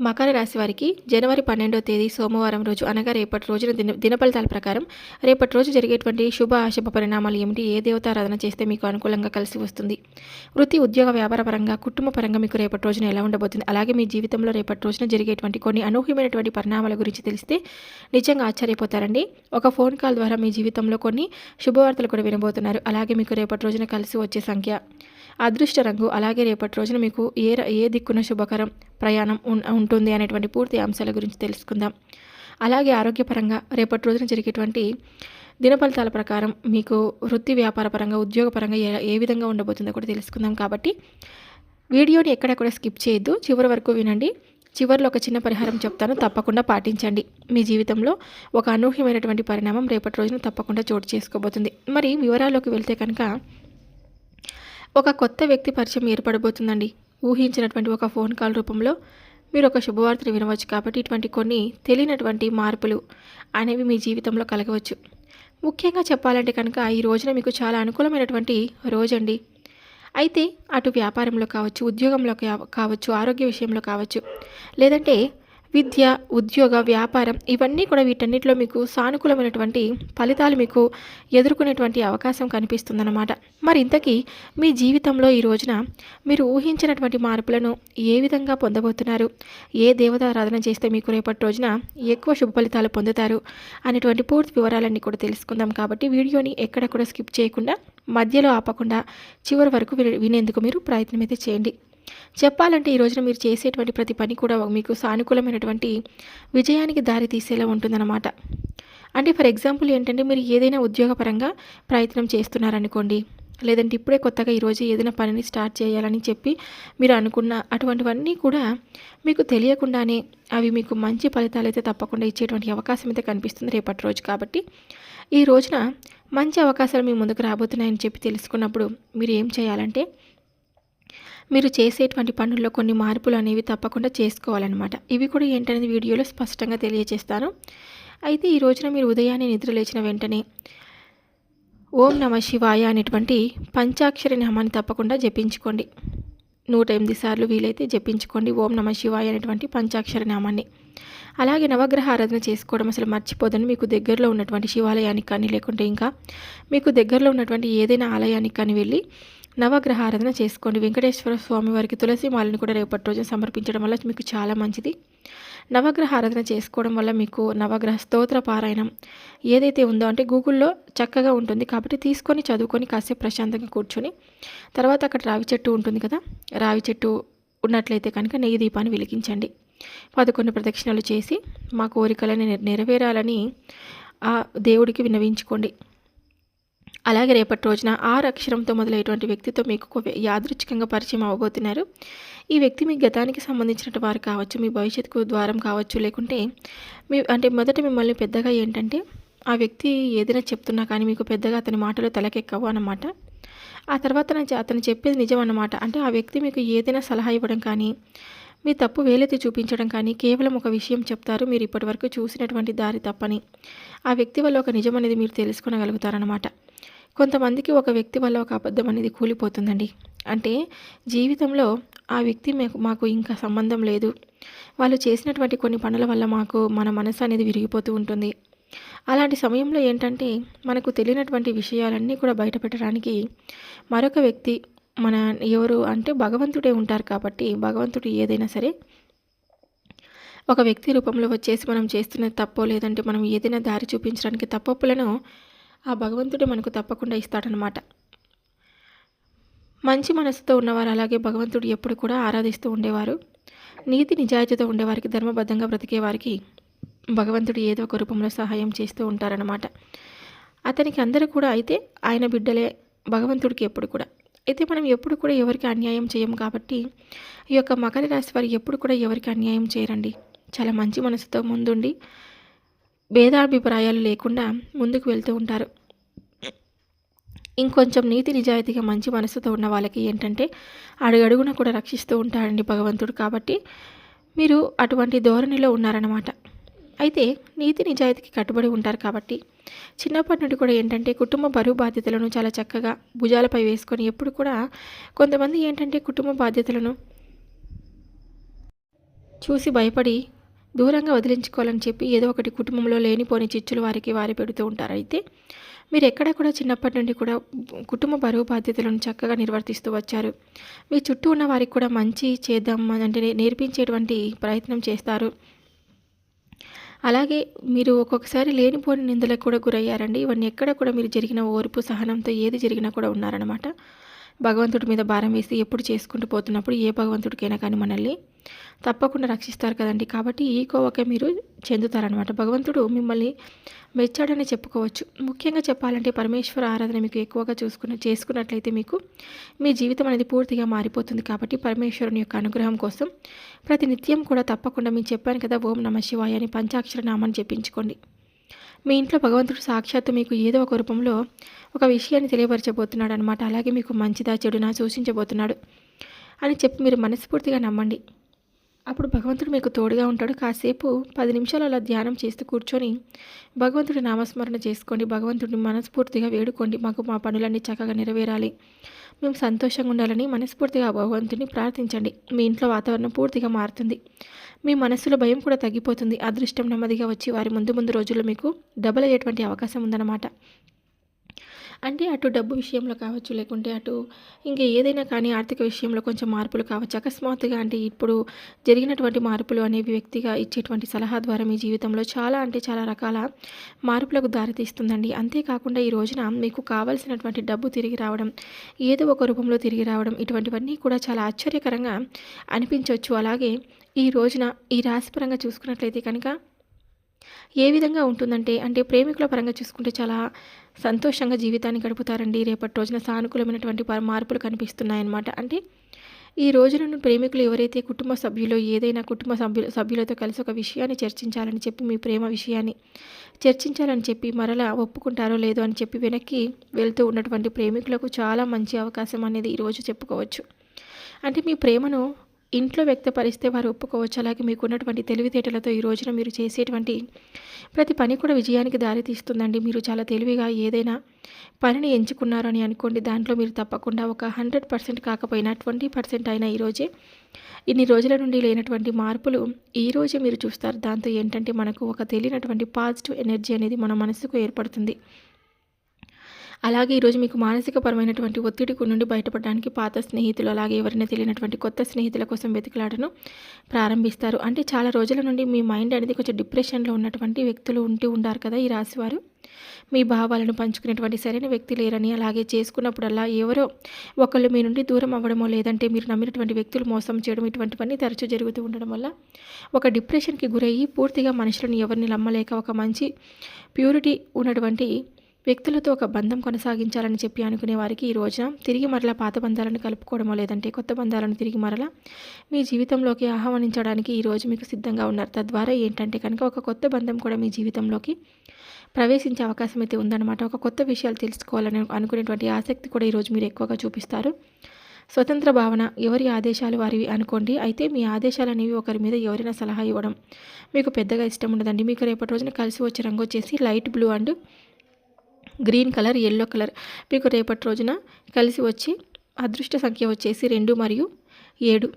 మకర రాశి వారికి జనవరి పన్నెండో తేదీ సోమవారం రోజు అనగా రేపటి రోజున దిన దినఫలితాల ప్రకారం రేపటి రోజు జరిగేటువంటి శుభ అశుభ పరిణామాలు ఏమిటి? ఏ దేవతారాధన చేస్తే మీకు అనుకూలంగా కలిసి వస్తుంది? వృత్తి ఉద్యోగ వ్యాపార పరంగా కుటుంబ పరంగా మీకు రేపటి రోజున ఎలా ఉండబోతుంది? అలాగే మీ జీవితంలో రేపటి రోజున జరిగేటువంటి కొన్ని అనూహ్యమైనటువంటి పరిణామాల గురించి తెలిస్తే నిజంగా ఆశ్చర్యపోతారండి. ఒక ఫోన్ కాల్ ద్వారా మీ జీవితంలో కొన్ని శుభవార్తలు కూడా వినబోతున్నారు. అలాగే మీకు రేపటి రోజున కలిసి వచ్చే సంఖ్య అదృష్ట రంగు. అలాగే రేపటి రోజున మీకు ఏ ఏ దిక్కున శుభకరం ప్రయాణం ఉంటుంది అనేటువంటి పూర్తి అంశాల గురించి తెలుసుకుందాం. అలాగే ఆరోగ్యపరంగా రేపటి రోజున జరిగేటువంటి దిన ఫలితాల ప్రకారం మీకు వృత్తి వ్యాపార పరంగా ఉద్యోగపరంగా ఏ ఏ విధంగా ఉండబోతుందో కూడా తెలుసుకుందాం కాబట్టి వీడియోని ఎక్కడెక్కడ స్కిప్ చేయొద్దు. చివరి వరకు వినండి. చివరిలో ఒక చిన్న పరిహారం చెప్తాను. తప్పకుండా పాటించండి. మీ జీవితంలో ఒక అనూహ్యమైనటువంటి పరిణామం రేపటి రోజున తప్పకుండా చోటు చేసుకోబోతుంది. మరి వివరాల్లోకి వెళ్తే కనుక ఒక కొత్త వ్యక్తి పరిచయం ఏర్పడబోతుందండి. ఊహించినటువంటి ఒక ఫోన్ కాల్ రూపంలో మీరు ఒక శుభవార్తను వినవచ్చు కాబట్టి ఇటువంటి కొన్ని తెలియనటువంటి మార్పులు అనేవి మీ జీవితంలో కలగవచ్చు. ముఖ్యంగా చెప్పాలంటే కనుక ఈ రోజున మీకు చాలా అనుకూలమైనటువంటి రోజండి. అయితే అటు వ్యాపారంలో కావచ్చు ఉద్యోగంలో కావచ్చు ఆరోగ్య విషయంలో కావచ్చు లేదంటే విద్య ఉద్యోగ వ్యాపారం ఇవన్నీ కూడా వీటన్నిటిలో మీకు సానుకూలమైనటువంటి ఫలితాలు మీకు ఎదుర్కొనేటువంటి అవకాశం కనిపిస్తుందన్నమాట. మరి ఇంతకీ మీ జీవితంలో ఈ రోజున మీరు ఊహించినటువంటి మార్పులను ఏ విధంగా పొందబోతున్నారు? ఏ దేవతారాధన చేస్తే మీకు రేపటి రోజున ఎక్కువ శుభ ఫలితాలు పొందుతారు? అనేటువంటి పూర్తి వివరాలన్నీ కూడా తెలుసుకుందాం కాబట్టి వీడియోని ఎక్కడ కూడా స్కిప్ చేయకుండా మధ్యలో ఆపకుండా చివరి వరకు వినేందుకు మీరు ప్రయత్నం అయితే చేయండి. చెప్పాలంటే ఈ రోజున మీరు చేసేటువంటి ప్రతి పని కూడా మీకు సానుకూలమైనటువంటి విజయానికి దారి తీసేలా ఉంటుందన్నమాట. అంటే ఫర్ ఎగ్జాంపుల్ ఏంటంటే మీరు ఏదైనా ఉద్యోగపరంగా ప్రయత్నం చేస్తున్నారనుకోండి లేదంటే ఇప్పుడే కొత్తగా ఈరోజు ఏదైనా పనిని స్టార్ట్ చేయాలని చెప్పి మీరు అనుకున్న అటువంటివన్నీ కూడా మీకు తెలియకుండానే అవి మీకు మంచి ఫలితాలు అయితే తప్పకుండా ఇచ్చేటువంటి అవకాశం అయితే కనిపిస్తుంది రేపటి రోజు కాబట్టి. ఈ రోజున మంచి అవకాశాలు మీ ముందుకు రాబోతున్నాయని చెప్పి తెలుసుకున్నప్పుడు మీరు ఏం చేయాలంటే మీరు చేసేటువంటి పనుల్లో కొన్ని మార్పులు అనేవి తప్పకుండా చేసుకోవాలన్నమాట. ఇవి కూడా ఏంటనేది వీడియోలో స్పష్టంగా తెలియజేస్తాను. అయితే ఈ రోజున మీరు ఉదయాన్నే నిద్ర లేచిన వెంటనే ఓం నమ శివాయ అనేటువంటి పంచాక్షరి నామాన్ని తప్పకుండా జపించుకోండి. నూట ఎనిమిది సార్లు వీలైతే జపించుకోండి ఓం నమ శివాయ అనేటువంటి పంచాక్షర నామాన్ని. అలాగే నవగ్రహ ఆరాధన చేసుకోవడం అసలు మర్చిపోదని మీకు దగ్గరలో ఉన్నటువంటి శివాలయానికి కానీ లేకుంటే ఇంకా మీకు దగ్గరలో ఉన్నటువంటి ఏదైనా ఆలయానికి కానీ వెళ్ళి నవగ్రహారాధన చేసుకోండి. వెంకటేశ్వర స్వామి వారికి తులసి మాలని కూడా రేపటి రోజు సమర్పించడం వల్ల మీకు చాలా మంచిది. నవగ్రహారాధన చేసుకోవడం వల్ల మీకు నవగ్రహ స్తోత్ర పారాయణం ఏదైతే ఉందో అంటే గూగుల్లో చక్కగా ఉంటుంది కాబట్టి తీసుకొని చదువుకొని కాసేపు ప్రశాంతంగా కూర్చొని తర్వాత అక్కడ రావి చెట్టు ఉంటుంది కదా రావి చెట్టు ఉన్నట్లయితే కనుక నెయ్యి దీపాన్ని వెలిగించండి. పదకొండు ప్రదక్షిణలు చేసి మా కోరికలని నెరవేరాలని ఆ దేవుడికి విన్నవించుకోండి. అలాగే రేపటి రోజున ఆరు అక్షరంతో మొదలయ్యేటువంటి వ్యక్తితో మీకు యాదృచ్ఛికంగా పరిచయం అవ్వబోతున్నారు ఈ వ్యక్తి మీ గతానికి సంబంధించిన వారు కావచ్చు మీ భవిష్యత్తుకు ద్వారం కావచ్చు లేకుంటే మీ అంటే మొదట మిమ్మల్ని పెద్దగా ఏంటంటే ఆ వ్యక్తి ఏదైనా చెప్తున్నా కానీ మీకు పెద్దగా అతని మాటలు తలకెక్కవు అన్నమాట. ఆ తర్వాత అతను చెప్పేది నిజం అన్నమాట. అంటే ఆ వ్యక్తి మీకు ఏదైనా సలహా ఇవ్వడం కానీ మీ తప్పు వేలెత్తి చూపించడం కానీ కేవలం ఒక విషయం చెప్తారు మీరు ఇప్పటివరకు చూసినటువంటి దారి తప్పని. ఆ వ్యక్తి వల్ల ఒక నిజం అనేది మీరు తెలుసుకోగలుగుతారనమాట కొంతమందికి ఒక వ్యక్తి వల్ల ఒక అబద్ధం అనేది కూలిపోతుందండి. అంటే జీవితంలో ఆ వ్యక్తి మాకు మాకు ఇంకా సంబంధం లేదు. వాళ్ళు చేసినటువంటి కొన్ని పనుల వల్ల మాకు మన మనసు అనేది విరిగిపోతూ ఉంటుంది. అలాంటి సమయంలో ఏంటంటే మనకు తెలియనటువంటి విషయాలన్నీ కూడా బయటపెట్టడానికి మరొక వ్యక్తి మన ఎవరు అంటే భగవంతుడే ఉంటారు కాబట్టి భగవంతుడు ఏదైనా సరే ఒక వ్యక్తి రూపంలో వచ్చేసి మనం చేస్తున్న తప్పో లేదంటే మనం ఏదైనా దారి చూపించడానికి తప్పప్పులను ఆ భగవంతుడే మనకు తప్పకుండా ఇస్తాడనమాట మంచి మనసుతో ఉన్నవారు అలాగే భగవంతుడు ఎప్పుడు కూడా ఆరాధిస్తూ ఉండేవారు. నీతి నిజాయితీతో ఉండేవారికి ధర్మబద్ధంగా బ్రతికేవారికి భగవంతుడు ఏదో ఒక రూపంలో సహాయం చేస్తూ ఉంటారనమాట అతనికి అందరూ కూడా అయితే ఆయన బిడ్డలే భగవంతుడికి ఎప్పుడు కూడా. అయితే మనం ఎప్పుడు కూడా ఎవరికి అన్యాయం చేయం కాబట్టి ఈ యొక్క మకర రాశి వారు ఎప్పుడు కూడా ఎవరికి అన్యాయం చేయరండి. చాలా మంచి మనసుతో ముందుండి భేదాభిప్రాయాలు లేకుండా ముందుకు వెళ్తూ ఉంటారు. ఇంకొంచెం నీతి నిజాయితీగా మంచి మనసుతో ఉన్న వాళ్ళకి ఏంటంటే అడుగడుగున కూడా రక్షిస్తూ ఉంటాడండి భగవంతుడు కాబట్టి మీరు అటువంటి ధోరణిలో ఉన్నారన్నమాట. అయితే నీతి నిజాయితీకి కట్టుబడి ఉంటారు కాబట్టి చిన్నప్పటి నుండి కూడా ఏంటంటే కుటుంబ బరువు బాధ్యతలను చాలా చక్కగా భుజాలపై వేసుకొని ఎప్పుడు కూడా కొంతమంది ఏంటంటే కుటుంబ బాధ్యతలను చూసి భయపడి దూరంగా వదిలించుకోవాలని చెప్పి ఏదో ఒకటి కుటుంబంలో లేనిపోని చిచ్చులు వారికి వారి పెడుతూ ఉంటారు. అయితే మీరు ఎక్కడ కూడా చిన్నప్పటి నుండి కూడా కుటుంబ బరువు బాధ్యతలను చక్కగా నిర్వర్తిస్తూ వచ్చారు. మీ చుట్టూ ఉన్న వారికి కూడా మంచి చేద్దాం అంటే నేర్పించేటువంటి ప్రయత్నం చేస్తారు. అలాగే మీరు ఒక్కొక్కసారి లేనిపోని నిందలకు కూడా గురయ్యారండి. ఇవన్నీ ఎక్కడ కూడా మీరు జరిగిన ఓర్పు సహనంతో ఏది జరిగినా కూడా ఉన్నారనమాట భగవంతుడి మీద భారం వేసి ఎప్పుడు చేసుకుంటూ పోతున్నప్పుడు ఏ భగవంతుడికైనా కానీ మనల్ని తప్పకుండా రక్షిస్తారు కదండి. కాబట్టి ఈ కోవకే మీరు చెందుతారనమాట భగవంతుడు మిమ్మల్ని మెచ్చాడని చెప్పుకోవచ్చు. ముఖ్యంగా చెప్పాలంటే పరమేశ్వర ఆరాధన మీకు ఎక్కువగా చూసుకున్న చేసుకున్నట్లయితే మీకు మీ జీవితం అనేది పూర్తిగా మారిపోతుంది. కాబట్టి పరమేశ్వరుని యొక్క అనుగ్రహం కోసం ప్రతి నిత్యం కూడా తప్పకుండా మీకు చెప్పాను కదా ఓం నమ శివాయ అని పంచాక్షర నామాన్ని చెప్పించుకోండి మీ ఇంట్లో భగవంతుడు సాక్షాత్తు మీకు ఏదో ఒక రూపంలో ఒక విషయాన్ని తెలియపరచబోతున్నాడు అనమాట అలాగే మీకు మంచిదా చెడునా సూచించబోతున్నాడు అని చెప్పి మీరు మనస్ఫూర్తిగా నమ్మండి. అప్పుడు భగవంతుడు మీకు తోడుగా ఉంటాడు. కాసేపు పది నిమిషాలు అలా ధ్యానం చేస్తూ కూర్చొని భగవంతుడి నామస్మరణ చేసుకోండి. భగవంతుడిని మనస్ఫూర్తిగా వేడుకోండి. మాకు మా పనులన్నీ చక్కగా నెరవేరాలి. మేము సంతోషంగా ఉండాలని మనస్ఫూర్తిగా భగవంతుని ప్రార్థించండి. మీ ఇంట్లో వాతావరణం పూర్తిగా మారుతుంది. మీ మనసులో భయం కూడా తగ్గిపోతుంది. అదృష్టం నెమ్మదిగా వచ్చి వారి ముందు ముందు రోజుల్లో మీకు డబల్ అయ్యేటువంటి అవకాశం ఉందన్నమాట. అంటే అటు డబ్బు విషయంలో కావచ్చు లేకుంటే అటు ఇంకా ఏదైనా కానీ ఆర్థిక విషయంలో కొంచెం మార్పులు కావచ్చు. అకస్మాత్తుగా అంటే ఇప్పుడు జరిగినటువంటి మార్పులు అనేవి వ్యక్తిగా ఇచ్చేటువంటి సలహా ద్వారా మీ జీవితంలో చాలా అంటే చాలా రకాల మార్పులకు దారితీస్తుందండి. అంతేకాకుండా ఈ రోజున మీకు కావాల్సినటువంటి డబ్బు తిరిగి రావడం ఏదో ఒక రూపంలో తిరిగి రావడం ఇటువంటివన్నీ కూడా చాలా ఆశ్చర్యకరంగా అనిపించవచ్చు అలాగే ఈ రోజున ఈ రాశిపరంగా చూసుకున్నట్లయితే కనుక ఏ విధంగా ఉంటుందంటే అంటే ప్రేమికుల పరంగా చూసుకుంటే చాలా సంతోషంగా జీవితాన్ని గడుపుతారండి. రేపటి రోజున సానుకూలమైనటువంటి మార్పులు కనిపిస్తున్నాయన్నమాట. అంటే ఈ రోజున ప్రేమికులు ఎవరైతే కుటుంబ సభ్యులు ఏదైనా కుటుంబ సభ్యులు సభ్యులతో కలిసి ఒక విషయాన్ని చర్చించాలని చెప్పి మీ ప్రేమ విషయాన్ని చర్చించాలని చెప్పి మరలా ఒప్పుకుంటారో లేదో అని చెప్పి వెనక్కి వెళ్తూ ఉన్నటువంటి ప్రేమికులకు చాలా మంచి అవకాశం అనేది ఈరోజు చెప్పుకోవచ్చు. అంటే మీ ప్రేమను ఇంట్లో వ్యక్తపరిస్తే వారు ఒప్పుకోవచ్చు. అలాగే మీకు ఉన్నటువంటి తెలివితేటలతో ఈ రోజున మీరు చేసేటువంటి ప్రతి పని కూడా విజయానికి దారితీస్తుందండి. మీరు చాలా తెలివిగా ఏదైనా పనిని ఎంచుకున్నారని అనుకోండి దాంట్లో మీరు తప్పకుండా ఒక హండ్రెడ్ పర్సెంట్ కాకపోయినా ట్వంటీ పర్సెంట్ అయినా ఈరోజే ఇన్ని రోజుల నుండి లేనటువంటి మార్పులు ఈరోజే మీరు చూస్తారు. దాంతో ఏంటంటే మనకు ఒక తెలియనటువంటి పాజిటివ్ ఎనర్జీ అనేది మన మనసుకు ఏర్పడుతుంది. అలాగే ఈరోజు మీకు మానసికపరమైనటువంటి ఒత్తిడి నుండి బయటపడడానికి పాత స్నేహితులు అలాగే ఎవరైనా తెలియనటువంటి కొత్త స్నేహితుల కోసం వెతుకులాటను ప్రారంభిస్తారు. అంటే చాలా రోజుల నుండి మీ మైండ్ అనేది కొంచెం డిప్రెషన్లో ఉన్నటువంటి వ్యక్తులు ఉంటూ ఉంటారు కదా ఈ రాశివారు. మీ భావాలను పంచుకునేటువంటి సరైన వ్యక్తి లేరని అలాగే చేసుకున్నప్పుడల్లా ఎవరో ఒకళ్ళు మీ నుండి దూరం అవ్వడమో లేదంటే మీరు నమ్మినటువంటి వ్యక్తులు మోసం చేయడం ఇటువంటివన్నీ తరచూ జరుగుతూ ఉండడం వల్ల ఒక డిప్రెషన్కి గురయ్యి పూర్తిగా మనుషులను ఎవరిని నమ్మలేక ఒక మంచి ప్యూరిటీ ఉన్నటువంటి వ్యక్తులతో ఒక బంధం కొనసాగించాలని చెప్పి అనుకునే వారికి ఈ రోజున తిరిగి మరలా పాత బంధాలను కలుపుకోవడమో లేదంటే కొత్త బంధాలను తిరిగి మరలా మీ జీవితంలోకి ఆహ్వానించడానికి ఈరోజు మీకు సిద్ధంగా ఉన్నారు. తద్వారా ఏంటంటే కనుక ఒక కొత్త బంధం కూడా మీ జీవితంలోకి ప్రవేశించే అవకాశం అయితే ఉందన్నమాట. ఒక కొత్త విషయాలు తెలుసుకోవాలని అనుకునేటువంటి ఆసక్తి కూడా ఈరోజు మీరు ఎక్కువగా చూపిస్తారు. స్వతంత్ర భావన ఎవరి ఆదేశాలు వారివి అనుకోండి. అయితే మీ ఆదేశాలు అనేవి ఒకరి మీద ఎవరైనా సలహా ఇవ్వడం మీకు పెద్దగా ఇష్టం ఉండదండి. మీకు రేపటి రోజున కలిసి వచ్చే రంగు వచ్చేసి light blue and green colour yellow colour. మీకు రేపటి రోజున కలిసి వచ్చి అదృష్ట సంఖ్య వచ్చేసి రెండు మరియు ఏడు.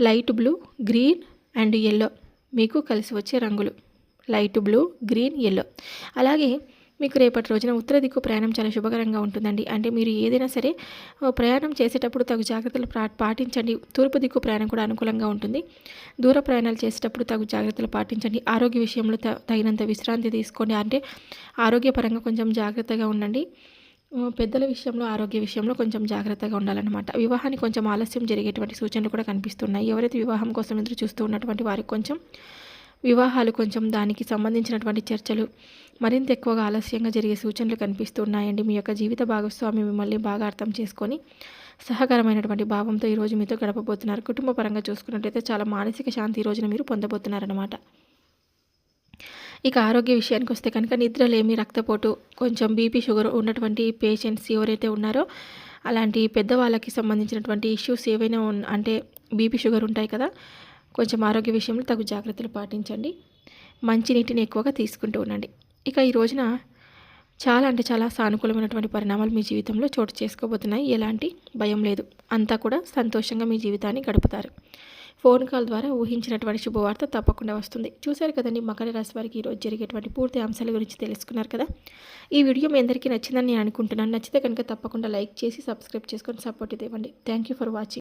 Light blue green and yellow మీకు కలిసి వచ్చే రంగులు. లైట్ బ్లూ గ్రీన్ ఎల్లో అలాగే మీకు రేపటి రోజున ఉత్తర దిక్కు ప్రయాణం చాలా శుభకరంగా ఉంటుందండి. అంటే మీరు ఏదైనా సరే ప్రయాణం చేసేటప్పుడు తగు జాగ్రత్తలు పాటించండి. తూర్పు దిక్కు ప్రయాణం కూడా అనుకూలంగా ఉంటుంది. దూర ప్రయాణాలు చేసేటప్పుడు తగు జాగ్రత్తలు పాటించండి. ఆరోగ్య విషయంలో తగినంత విశ్రాంతి తీసుకోండి. అంటే ఆరోగ్యపరంగా కొంచెం జాగ్రత్తగా ఉండండి. పెద్దల విషయంలో ఆరోగ్య విషయంలో కొంచెం జాగ్రత్తగా ఉండాలన్నమాట. వివాహానికి కొంచెం ఆలస్యం జరిగేటువంటి సూచనలు కూడా కనిపిస్తున్నాయి. ఎవరైతే వివాహం కోసం ఎదురు చూస్తూ ఉన్నటువంటి వారికి కొంచెం వివాహాలు కొంచెం దానికి సంబంధించినటువంటి చర్చలు మరింత ఎక్కువగా ఆలస్యంగా జరిగే సూచనలు కనిపిస్తున్నాయండి. మీ యొక్క జీవిత భాగస్వామి మిమ్మల్ని బాగా అర్థం చేసుకొని సహకరమైనటువంటి భావంతో ఈరోజు మీతో గడపబోతున్నారు. కుటుంబ పరంగా చూసుకున్నట్లయితే చాలా మానసిక శాంతి ఈ రోజున మీరు పొందబోతున్నారన్నమాట. ఇక ఆరోగ్య విషయానికి వస్తే కనుక నిద్రలేమి రక్తపోటు కొంచెం బీపీ షుగర్ ఉన్నటువంటి పేషెంట్స్ ఎవరైతే ఉన్నారో అలాంటి పెద్దవాళ్ళకి సంబంధించినటువంటి ఇష్యూస్ ఏవైనా అంటే బీపీ షుగర్ ఉంటాయి కదా కొంచెం ఆరోగ్య విషయంలో తగు జాగ్రత్తలు పాటించండి. మంచి నీటిని ఎక్కువగా తీసుకుంటూ ఉండండి. ఇక ఈ రోజున చాలా అంటే చాలా సానుకూలమైనటువంటి పరిణామాలు మీ జీవితంలో చోటు చేసుకోబోతున్నాయి. ఎలాంటి భయం లేదు. అంతా కూడా సంతోషంగా మీ జీవితాన్ని గడుపుతారు. ఫోన్ కాల్ ద్వారా ఊహించినటువంటి శుభవార్త తప్పకుండా వస్తుంది. చూశారు కదండి మకర రాశి వారికి ఈరోజు జరిగేటువంటి పూర్తి అంశాల గురించి తెలుసుకున్నారు కదా? ఈ వీడియో మీ అందరికీ నచ్చిందని నేను అనుకుంటున్నాను. నచ్చితే కనుక తప్పకుండా లైక్ చేసి సబ్స్క్రైబ్ చేసుకొని సపోర్ట్ ఇవ్వండి. Thank you for watching.